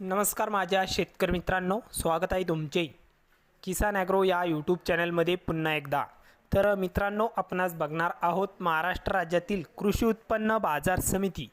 नमस्कार माझ्या शेतकरी मित्रांनो स्वागत आहे तुमचे. किसान ॲग्रो या यूट्यूब चॅनलमध्ये पुन्हा एकदा. तर मित्रांनो आपणास बघणार आहोत महाराष्ट्र राज्यातील कृषी उत्पन्न बाजार समिती.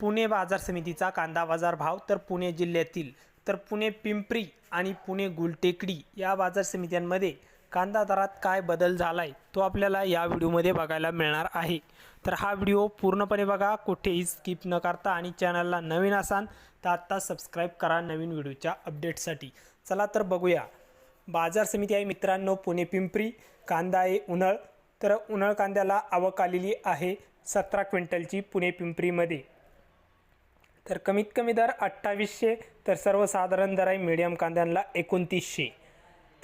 पुणे बाजार समितीचा कांदा बाजार भाव तर पुणे जिल्ह्यातील तर पुणे पिंपरी आणि पुणे गुलटेकडी या बाजार समित्यांमध्ये कांदा दरात काय बदल झाला आहे तो आपल्याला या व्हिडिओमध्ये बघायला मिळणार आहे. तर हा व्हिडिओ पूर्णपणे बघा कुठेही स्किप न करता आणि चॅनलला नवीन असाल तर आत्ता सबस्क्राईब करा नवीन व्हिडिओच्या अपडेटसाठी. चला तर बघूया. बाजार समिती आहे मित्रांनो पुणे पिंपरी कांदा आहे उन्हाळ. तर उन्हाळ कांद्याला आवक आलेली आहे सतरा क्विंटलची पुणे पिंपरीमध्ये. तर कमीत कमी दर अठ्ठावीसशे तर सर्वसाधारण दर आहे मीडियम कांद्यांना एकोणतीसशे.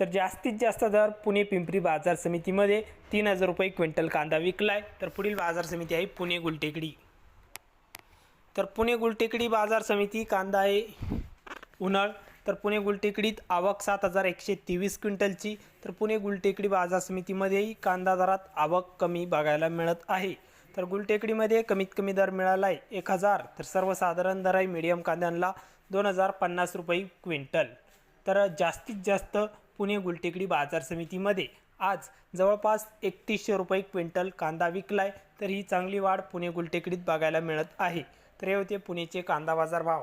तर जास्तीत जास्त दर पुणे पिंपरी बाजार समितीमध्ये तीन हजार रुपये क्विंटल कांदा विकला आहे तर पुढील बाजार समिती आहे पुणे गुलटेकडी. तर पुणे गुलटेकडी बाजार समिती कांदा आहे उन्हाळ. तर पुणे गुलटेकडीत आवक सात हजार एकशे तेवीस क्विंटलची. तर पुणे गुलटेकडी बाजार समितीमध्येही कांदा दरात आवक कमी बघायला मिळत आहे. तर गुलटेकडीमध्ये कमीत कमी दर मिळाला आहे एक हजार. तर सर्वसाधारण दर आहे मिडियम कांद्यांना दोन हजार पन्नास रुपये क्विंटल. तर जास्तीत जास्त पुणे गुलटेकडी बाजार समितीमध्ये. आज जवळपास एकतीसशे रुपये क्विंटल कांदा विकलाय तर ही चांगली वाढ पुणे गुलटेकडीत बघायला मिळत आहे. तर हे होते पुणेचे कांदा बाजार भाव.